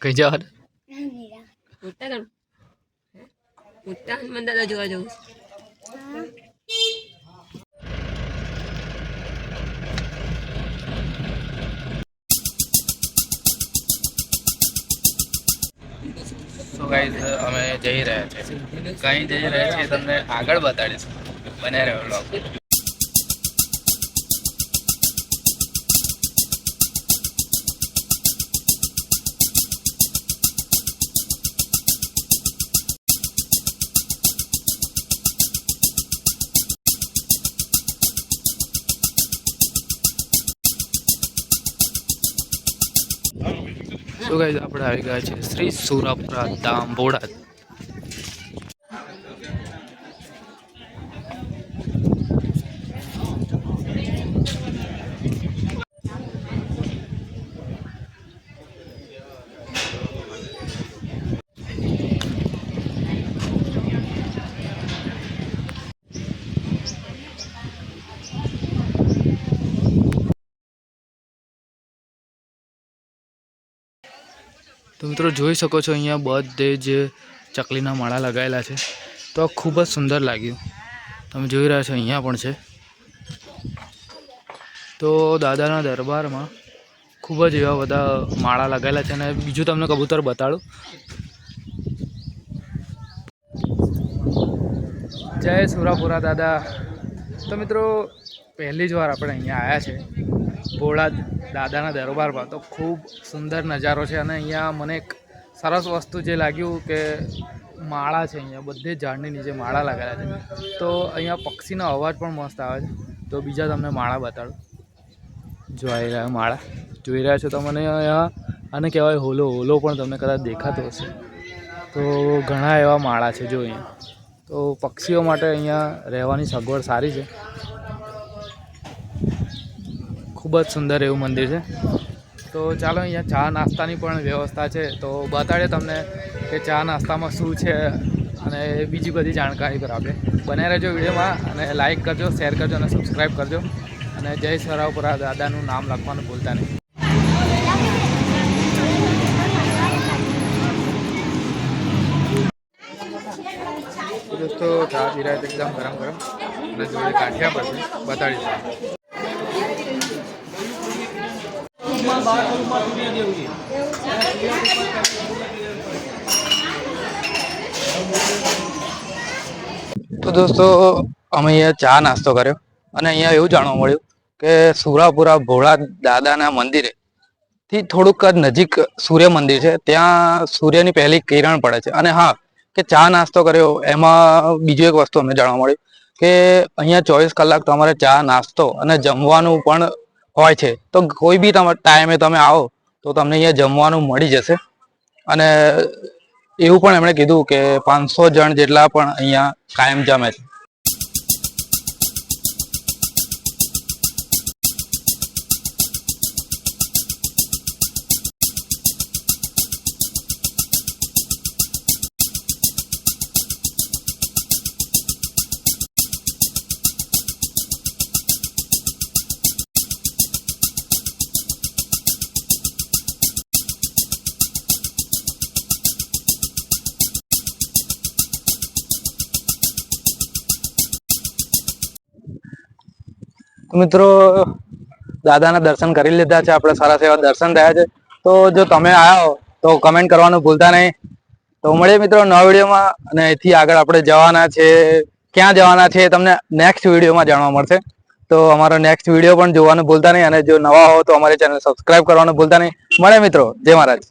કઈ ગણ મોટા હનુમાન દાદા જોવા જવું સો ગાઈઝ અમે જઈ રહ્યા છીએ. કઈ જઈ રહ્યા છીએ તમને આગળ બતાડીશું. બને રહ્યો સો ગાઈઝ આપણે આવી ગયા છે શ્રી સુરાપુરા ધામ તો મિત્રો જોઈ શકો છો અહીંયા બધે જ ચકલીના માળા લગાવેલા છે. તો ખૂબ જ સુંદર લાગ્યું. તમે જોઈ રહ્યા છો અહીંયા પણ છે. તો દાદાના દરબારમાં ખૂબ જ એવા બધા માળા લગાવેલા છે અને બીજું તમને કબૂતર બતાડું. જય સુરાપુરા દાદા. તો મિત્રો પહેલી જ વાર આપણે અહીંયા આવ્યા છે. ભોળા દાદાના દરબારમાં તો ખૂબ સુંદર નજારો છે અને અહીંયા મને એક સરસ વસ્તુ જે લાગ્યું કે માળા છે અહીંયા, બધે ઝાડની નીચે માળા લગાવેલા છે. તો અહીંયા પક્ષીનો અવાજ પણ મસ્ત આવે છે. તો બીજા તમને માળા બતાડું. જોઈ રહ્યા માળા. જોઈ રહ્યા છો તમને અહીંયા, આને કહેવાય હોલો. હોલો પણ તમને કદાચ દેખાતો હશે. તો ઘણા એવા માળા છે જો અહીંયા. તો પક્ષીઓ માટે અહીંયા રહેવાની સગવડ સારી છે. ખૂબ જ સુંદર એવું મંદિર છે. તો ચાલો અહીંયા ચા નાસ્તાની પણ વ્યવસ્થા છે. તો બતાડે તમને કે ચા નાસ્તામાં શું છે અને બીજી બધી જાણકારી પર બને રહેજો વિડીયોમાં અને લાઇક કરજો શેર કરજો અને સબસ્ક્રાઈબ કરજો. અને જય સરાવપુરા દાદાનું નામ લખવાનું ભૂલતા નહીં. દોસ્તો ચા પી એકદમ ગરમ ગરમ. અને જોડે કાઠિયા પર બતાડીશું તો દોસ્તો, અમે અહીંયા ચા નાસ્તો કર્યો અને અહીંયા એવું જાણવા મળ્યું કે સુરાપુરા ભોળા દાદાના મંદિરે થી થોડુંક જ નજીક સૂર્ય મંદિર છે. ત્યાં સૂર્યની પહેલી કિરણ પડે છે. અને હા, કે ચા નાસ્તો કર્યો, એમાં બીજું એક વસ્તુ અમને જાણવા મળ્યું કે અહીંયા ચોવીસ કલાક તમારે ચા નાસ્તો અને જમવાનું પણ હોય છે. તો કોઈ બી તમે ટાઈમે તમે આવો, તો તમને અહીંયા જમવાનું મળી જશે. અને એવું પણ એમણે કીધું કે પાંચસો જણ જેટલા પણ અહીંયા કાયમ જમે છે. મિત્રો, દાદાના દર્શન કરી લીધા છે, આપણે સારા સેવા દર્શન થયા છે. તો જો તમે આવ્યા તો કમેન્ટ કરવાનું ભૂલતા નહીં. તો મળીએ મિત્રો નવા વિડીયોમાં, અને અહીંથી આગળ આપણે જવાના છે, ક્યાં જવાના છે તમને નેક્સ્ટ વિડીયોમાં જાણવા મળશે. તો અમારો નેક્સ્ટ વીડિયો પણ જોવાનું ભૂલતા નહીં, અને જો નવા હો તો અમારી ચેનલ સબસ્ક્રાઈબ કરવાનું ભૂલતા નહીં. મળે મિત્રો, જય મહારાજ.